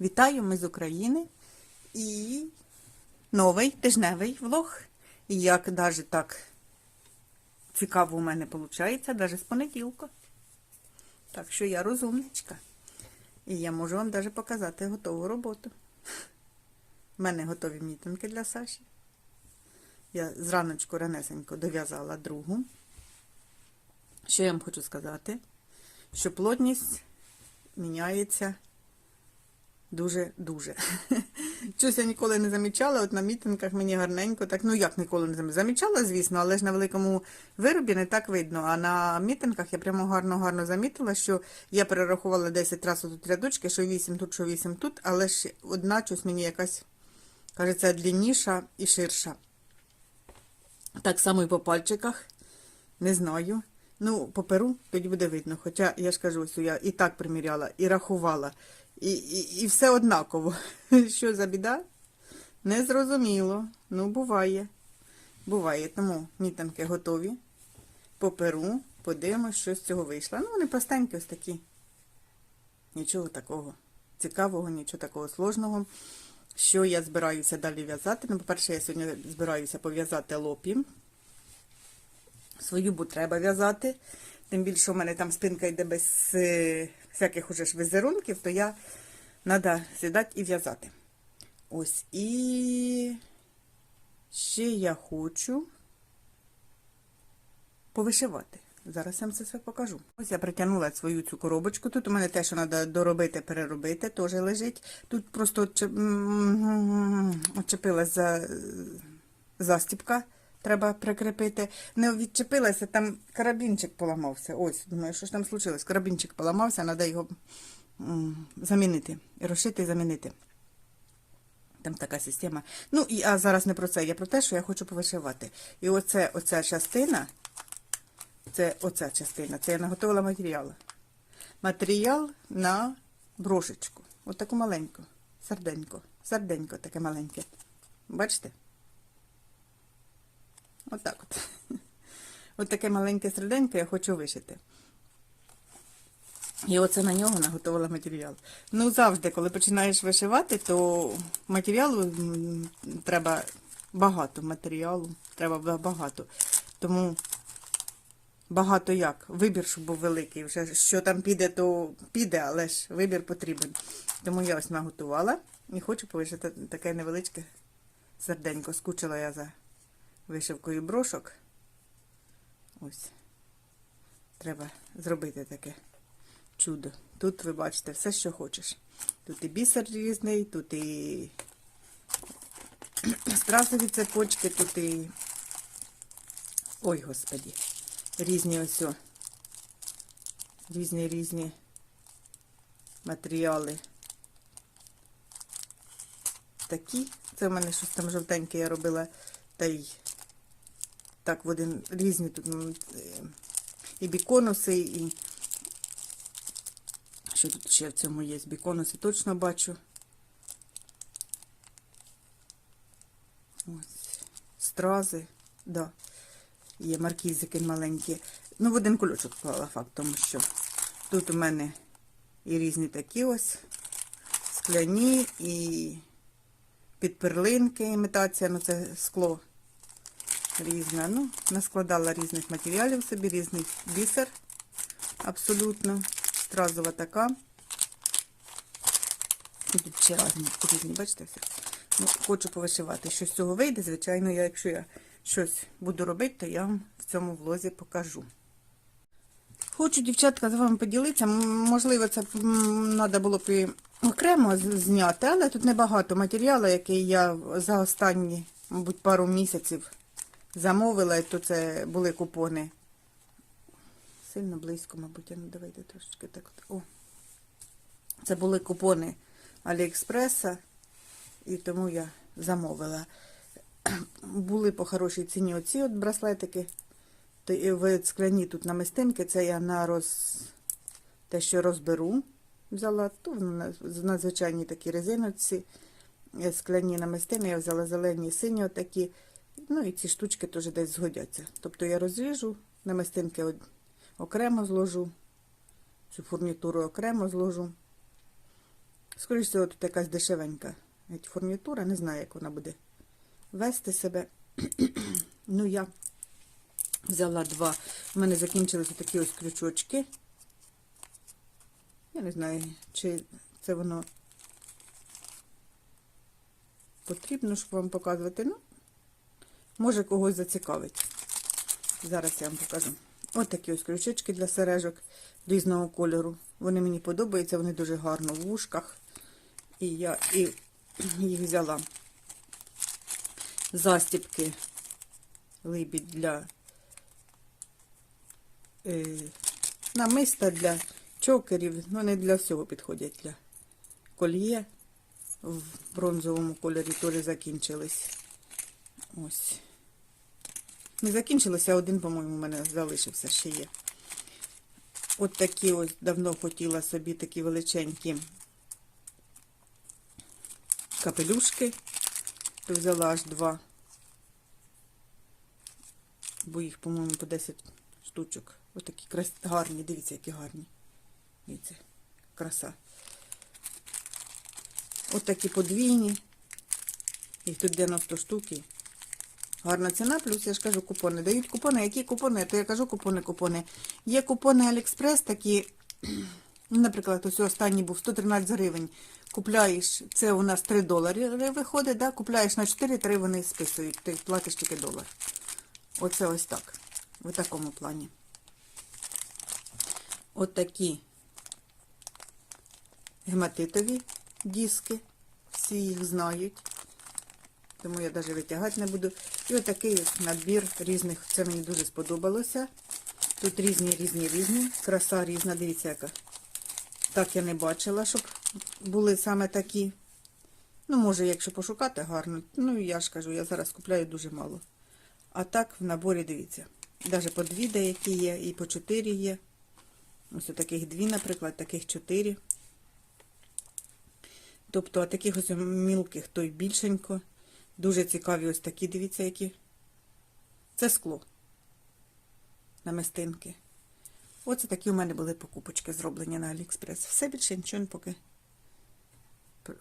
Вітаю, ми з України і новий тижневий влог. І як навіть так цікаво у мене виходить, навіть з понеділка. Так що я розумничка. І я можу вам навіть показати готову роботу. У мене готові мітинги для Саші. Я зраночку ранесенько дов'язала другу. Що я вам хочу сказати? Що плотність міняється дуже-дуже. Щось я ніколи не замічала, от на мітингах мені гарненько, так, ну як ніколи не замічала, замічала, звісно, але ж на великому виробі не так видно. А на мітингах я прямо гарно-гарно замітила, що я перерахувала 10 разів тут рядочки, що 8 тут, що 8 тут, але ж одна щось мені якась, кажеться, длинніша і ширша. Так само і по пальчиках. Не знаю. Ну, по перу тоді буде видно. Хоча я ж кажу, ось я і так приміряла, і рахувала, і, і, все однаково. Що за біда? Незрозуміло. Ну, буває. Буває. Тому мітинки готові. По перу. Подивимось, що з цього вийшло. Ну, вони простенькі ось такі. Нічого такого цікавого, нічого такого сложного. Що я збираюся далі в'язати? Ну, по-перше, я сьогодні збираюся пов'язати лопі. Свою бу треба в'язати. Тим більше у мене там спинка йде без е, всяких уже ж візерунків, то я треба сідати і в'язати. Ось і ще я хочу повишивати. Зараз я вам це все покажу. Ось я притягнула свою цю коробочку. Тут у мене те, що треба доробити, переробити, теж лежить. Тут просто отчеп- м, за застіпка. Треба прикріпити. Не відчепилася, там карабінчик поламався. Ось, думаю, що ж там случилось? Карабінчик поламався, треба його замінити. Розшити і замінити. Там така система. Ну, і а зараз не про це, я про те, що я хочу повишивати. І оце, оця частина, це оця частина, це я наготовила матеріал. Матеріал на брошечку. Ось таку маленьку. Сарденько. Сарденько таке маленьке. Бачите? Отак от. От таке маленьке серденько я хочу вишити. І оце на нього наготовила матеріал. Ну, завжди, коли починаєш вишивати, то матеріалу треба багато матеріалу, треба багато. Тому багато як. Вибір, щоб був великий. Вже що там піде, то піде, але ж вибір потрібен. Тому я ось наготувала і хочу повишити таке невеличке серденько. Скучила я за вишивкою брошок. Ось. Треба зробити таке чудо. Тут ви бачите все, що хочеш. Тут і бісер різний, тут і стразові цепочки, тут і. Ой, господі. Різні ось. Різні різні матеріали. Такі. Це в мене щось там жовтеньке я робила. Та й так в один різні тут е, і біконуси, і що тут ще в цьому є? Біконуси точно бачу. Ось. Стрази, да. Є маркізики маленькі. Ну, в один кульочок вклала факт, тому що тут у мене і різні такі ось скляні, і підперлинки, імітація, ну це скло різне. Ну, наскладала різних матеріалів собі, різний бісер. Абсолютно. Стразова така. Тут ще різні, різні, бачите все. Ну, хочу повишивати. Що з цього вийде, звичайно, я, якщо я щось буду робити, то я вам в цьому влозі покажу. Хочу, дівчатка, з вами поділитися. Можливо, це треба було б окремо зняти, але тут небагато матеріалу, який я за останні, мабуть, пару місяців замовила, то це були купони. Сильно близько, мабуть, не давайте трошечки так. О. Це були купони Аліекспреса, і тому я замовила. Були по хорошій ціні оці от браслетики. То в скляні тут намистинки, це я на роз... те, що розберу, взяла ту на такі резиночці. Е, Скляні намистини, я взяла зелені і сині отакі. Ну і ці штучки теж десь згодяться. Тобто я розріжу, намистинки окремо зложу, цю фурнітуру окремо зложу. Скоріше всього, тут якась дешевенька фурнітура, не знаю, як вона буде вести себе. ну, я взяла два. У мене закінчилися такі ось крючочки. Я не знаю, чи це воно потрібно, щоб вам показувати. Ну, може когось зацікавить. Зараз я вам покажу. Ось такі ось крючечки для сережок різного кольору. Вони мені подобаються, вони дуже гарно в вушках. І я і їх взяла застіпки либідь для е, намиста для чокерів. Вони для всього підходять для кольє. В бронзовому кольорі теж закінчились. Ось. Не закінчилося, один, по-моєму, у мене залишився ще є. От такі ось давно хотіла собі такі величенькі капелюшки. То взяла аж два. Бо їх, по-моєму, по 10 штучок. Ось такі крас... гарні, дивіться, які гарні. Дивіться, краса. От такі подвійні. Їх тут 90 штуки. Гарна ціна, плюс я ж кажу купони. Дають купони. Які купони? То я кажу купони, купони. Є купони Аліекспрес такі, ну, наприклад, ось останній був 113 гривень. Купляєш, це у нас 3 долари виходить, да? купляєш на 4, 3 вони списують. Ти платиш тільки долар. Оце ось так. В такому плані. От такі гематитові диски. Всі їх знають тому я навіть витягати не буду. І отакий набір різних, це мені дуже сподобалося. Тут різні, різні, різні. Краса різна, дивіться, яка. Так я не бачила, щоб були саме такі. Ну, може, якщо пошукати гарно. Ну, я ж кажу, я зараз купляю дуже мало. А так, в наборі, дивіться. Навіть по дві деякі є, і по чотири є. Ось таких дві, наприклад, таких чотири. Тобто, а таких ось мілких, то й більшенько. Дуже цікаві ось такі, дивіться, які. Це скло. Намистинки. Оце такі у мене були покупочки зроблені на Аліекспрес. Все більше нічого поки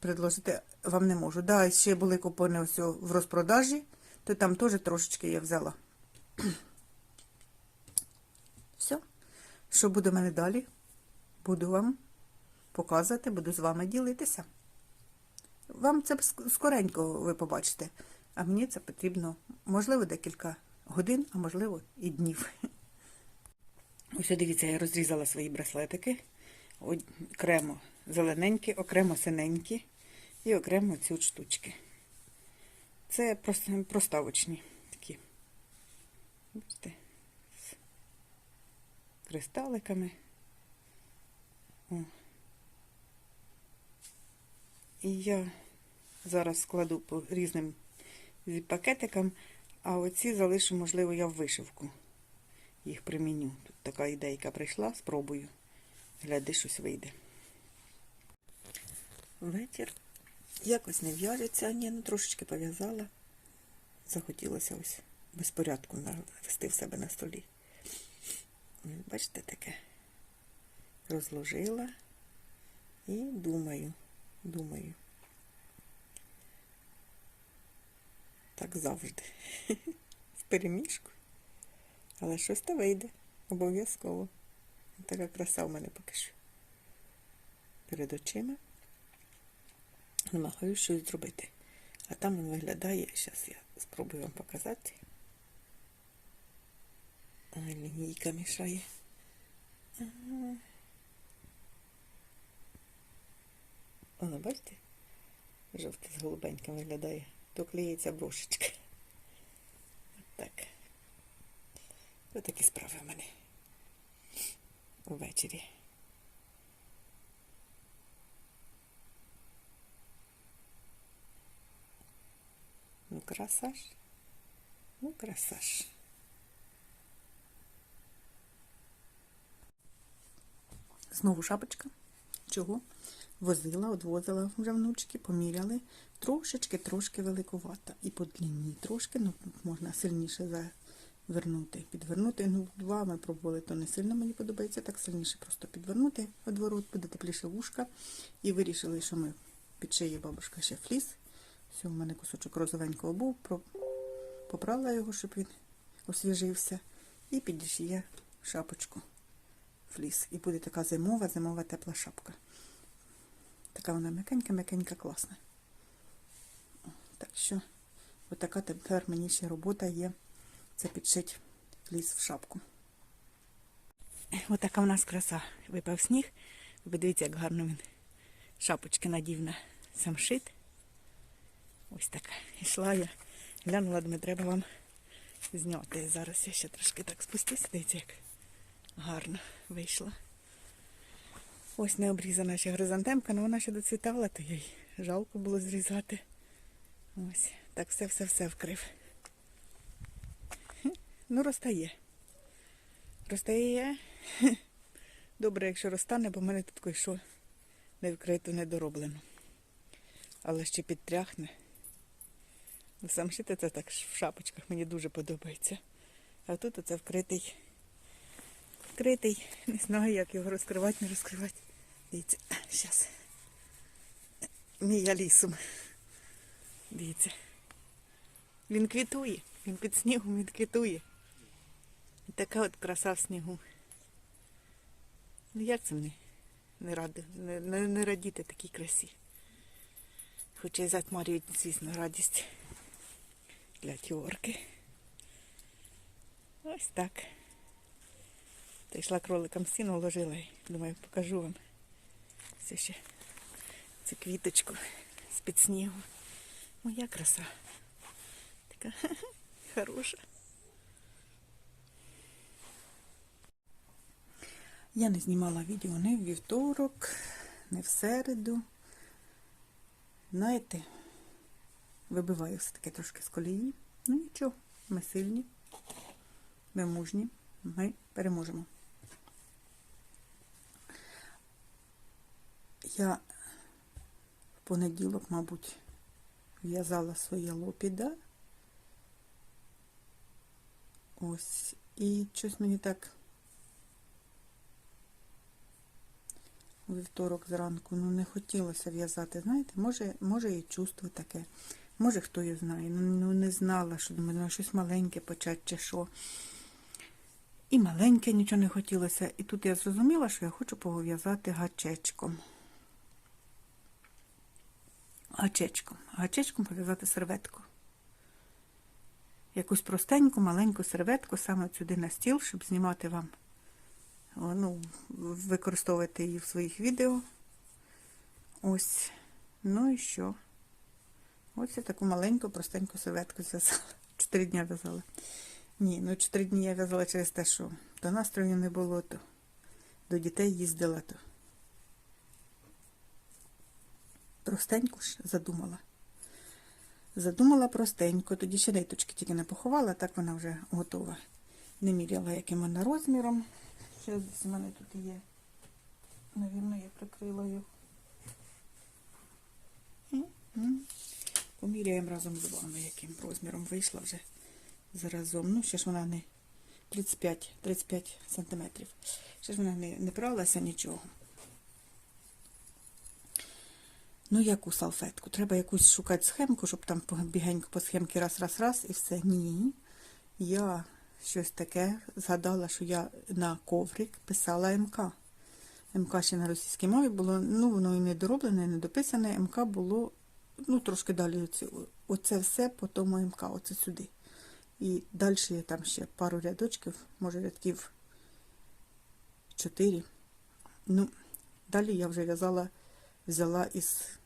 предложити вам не можу. Да, ще були купони ось в розпродажі, то там теж трошечки я взяла. Все. Що буде в мене далі? Буду вам показувати, буду з вами ділитися. Вам це скоренько ви побачите, а мені це потрібно, можливо, декілька годин, а можливо, і днів. Ось дивіться, я розрізала свої браслетики. Окремо зелененькі, окремо синенькі і окремо ці штучки. Це проставочні такі. Бачите, з кристаликами. О. І я зараз складу по різним пакетикам, а оці залишу, можливо, я в вишивку їх приміню. Тут така ідейка прийшла, спробую. Гляди, щось вийде. Вечір якось не в'яжеться, ні, ну трошечки пов'язала. Захотілося ось безпорядку навести в себе на столі. Бачите, таке розложила і думаю. Думаю. Так завжди. В переміжку. Але щось то вийде. Обов'язково. Така краса в мене поки що. Перед очима. Намагаюся щось зробити. А там він виглядає, зараз я спробую вам показати. Лінійка мішає. Воно, бачите? Жовте з голубеньким виглядає. То клеїться брошечка. От так. Ось такі справи в мене увечері. Ну, красаж. Ну, красаж. Знову шапочка. Чого? Возила, одвозила вже внучки, поміряли. Трошечки, трошки великувата. І по длині трошки, ну можна сильніше вернути. Підвернути, ну, два ми пробували, то не сильно мені подобається, так сильніше просто підвернути одворот, буде тепліше вушка. І вирішили, що ми підшиє бабушка ще фліс. Все, у мене кусочок розовенького був, попрала його, щоб він освіжився. І підішиє шапочку фліс. І буде така зимова, зимова тепла шапка. Така вона м'якенька, м'якенька, класна. Так що, отака тепер мені ще робота є. Це підшить фліс в шапку. Отака в нас краса. Випав сніг. Ви подивіться, як гарно він шапочки надів на самшит. Ось така. Ішла я. Глянула, думаю, треба вам зняти. Зараз я ще трошки так спустюся. Дивіться, як гарно вийшла. Ось не обрізана ще гризантемка, але вона ще доцвітала, то їй жалко було зрізати. Ось, так все-все-все вкрив. Ну, розтає. Розтає. Добре, якщо розтане, бо в мене тут що не вкрито, не дороблено. Але ще підтряхне. Ну, Сам шити це так в шапочках мені дуже подобається. А тут оце вкритий. Вкритий. Не знаю, як його розкривати, не розкривати. Дивіться, зараз. Мій алісум. Дивіться. Він квітує. Він під снігом він квітує. Така от краса в снігу. Ну як це мені не ради, не, не, не радіти такій красі. Хоча й затмарюють, звісно, радість для тьорки. Ось так. Та йшла кроликам сіно вложила і думаю, покажу вам. Це ще цю квіточку з-під снігу. Моя краса. Така хороша. Я не знімала відео не в вівторок, не в середу. Знаєте, вибиваю все-таки трошки з колії. Ну нічого, ми сильні, ми мужні, ми переможемо. Я в понеділок, мабуть, в'язала своє лопіда. Ось. І щось мені так у вівторок зранку, ну не хотілося в'язати, знаєте, може, може і чувство таке. Може, хто його знає. Ну, ну не знала, що думаю, ну, щось маленьке почати чи що. І маленьке нічого не хотілося. І тут я зрозуміла, що я хочу пов'язати гачечком. Гачечком. Гачечком пов'язати серветку. Якусь простеньку, маленьку серветку саме сюди на стіл, щоб знімати вам. Ну, використовувати її в своїх відео. Ось. Ну і що? Ось я таку маленьку, простеньку серветку зв'язала. Чотири дні в'язала. Ні, ну чотири дні я в'язала через те, що до настрою не було, то до дітей їздила, то простеньку ж задумала. Задумала простенько, тоді ще ниточки тільки не поховала, так вона вже готова. Не міряла, яким вона розміром. Ще десь у мене тут є. Навірно, я прикрила його. Поміряємо разом з вами, яким розміром вийшла вже заразом. Ну, ще ж вона не 35 35 сантиметрів. Ще ж вона не, не пралася нічого. Ну, яку салфетку? Треба якусь шукати схемку, щоб там бігенько по схемці раз, раз, раз і все. Ні. Я щось таке згадала, що я на коврик писала МК. МК ще на російській мові було, ну, воно і не дороблене, і не дописане. МК було, ну, трошки далі. Оце, оце все по тому МК, оце сюди. І далі є там ще пару рядочків, може рядків 4. Ну, далі я вже в'язала, взяла із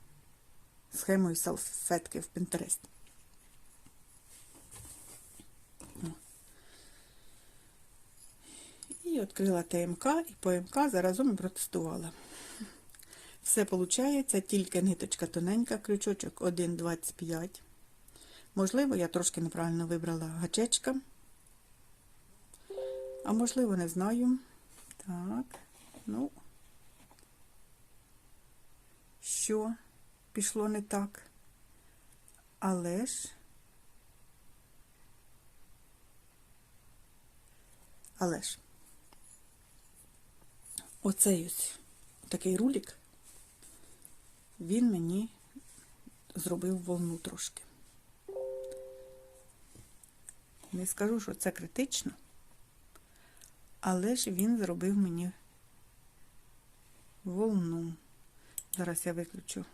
схемою салфетки в Pinterest. І відкрила ТМК, і по МК заразом і протестувала. Все виходить, тільки ниточка тоненька, крючочок 1,25. Можливо, я трошки неправильно вибрала гачечка. А можливо, не знаю. Так, ну, що пішло не так. Але ж Але ж оцей ось такий рулік, він мені зробив волну трошки. Не скажу, що це критично, але ж він зробив мені волну. Зараз я виключу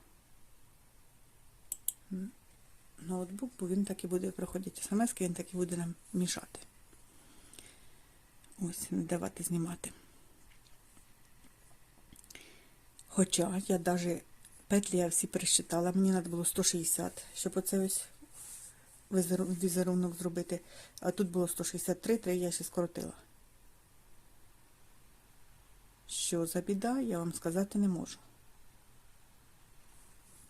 ноутбук, бо він так і буде приходити смс, він так і буде нам мішати. Ось, не давати знімати. Хоча я навіть петлі я всі пересчитала, мені треба було 160, щоб оце ось візерунок зробити. А тут було 163, три я ще скоротила. Що за біда, я вам сказати не можу.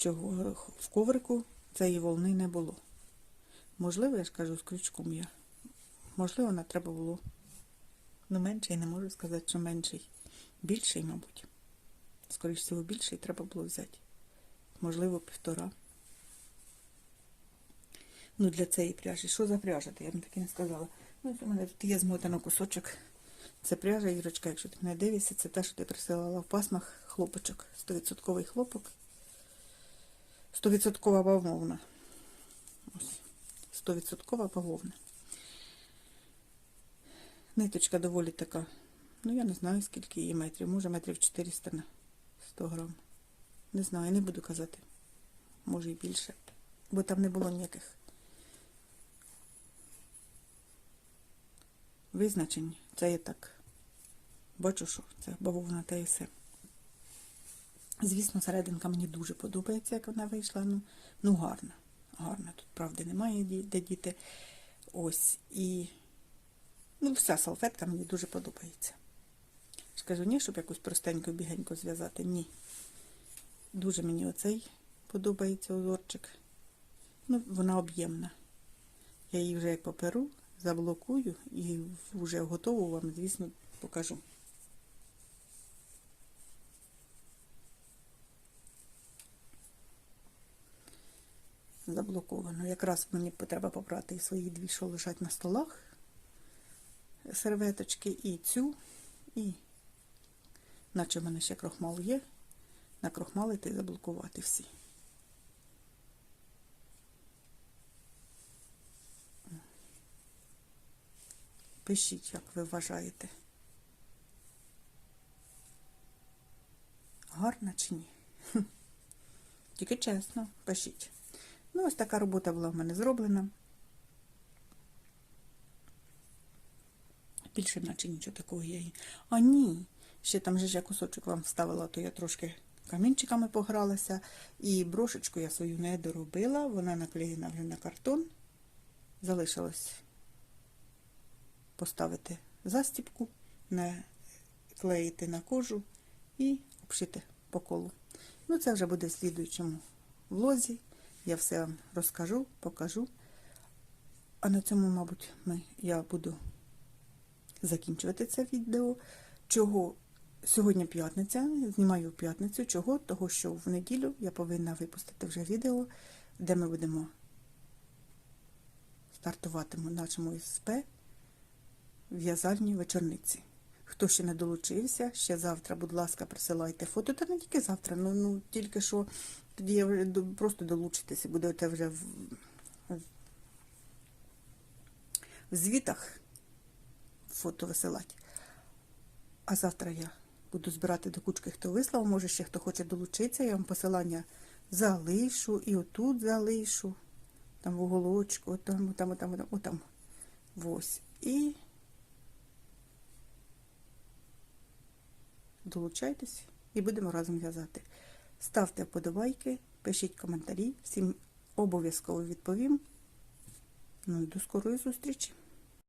Чого в коврику цієї волни не було. Можливо, я ж кажу, з крючком я. Можливо, на треба було. Ну, менший, не можу сказати, що менший. Більший, мабуть. Скоріше всього, більший треба було взяти. Можливо, півтора. Ну, для цієї пряжі. Що за пряжа? Я вам так не сказала. Ну, у мене тут є змотано кусочок. Це пряжа, Ірочка, якщо ти не дивишся, це те, що ти присилала в пасмах хлопочок. 100% хлопок. 100% бавовна. Ось. 100% бавовна. Ниточка доволі така. Ну, я не знаю, скільки її метрів. Може, метрів 400 на 100 грам. Не знаю, не буду казати. Може і більше. Бо там не було ніяких визначень. Це я так бачу, що це бавовна та і все. Звісно, серединка мені дуже подобається, як вона вийшла. Ну, ну гарна. Гарна. Тут, правди, немає де діти. Ось. І ну, вся салфетка мені дуже подобається. Скажу, ні, щоб якусь простеньку бігенько зв'язати. Ні. Дуже мені оцей подобається узорчик. Ну, вона об'ємна. Я її вже як поперу, заблокую і вже готову вам, звісно, покажу. Заблоковано. Якраз мені треба побрати і свої дві, що лежать на столах. Серветочки і цю, і, наче в мене ще крохмал є, накрохмалити і заблокувати всі. Пишіть, як ви вважаєте. Гарна чи ні? Тільки чесно, пишіть. Ну, ось така робота була в мене зроблена. Більше наче нічого такого є. А ні, ще там же ж я кусочок вам вставила, то я трошки камінчиками погралася. І брошечку я свою не доробила, вона наклеєна вже на картон. Залишилось поставити застіпку, наклеїти на кожу і обшити по колу. Ну, це вже буде в слідуючому влозі. Я все вам розкажу, покажу. А на цьому, мабуть, ми, я буду закінчувати це відео. Чого сьогодні п'ятниця, знімаю п'ятницю. Чого? Того, що в неділю я повинна випустити вже відео, де ми будемо стартуватимемо нашому СП в'язальні вечорниці. Хто ще не долучився, ще завтра, будь ласка, присилайте фото. Та не тільки завтра, ну, ну тільки що тоді я вже просто долучитися, будете вже в, в, звітах фото висилати. А завтра я буду збирати до кучки, хто вислав. Може, ще хто хоче долучитися, я вам посилання залишу і отут залишу. Там в уголочку, отам, отам, отам, отам. Ось. І долучайтесь і будемо разом в'язати. Ставте вподобайки, пишіть коментарі, всім обов'язково відповім. Ну і до скорої зустрічі!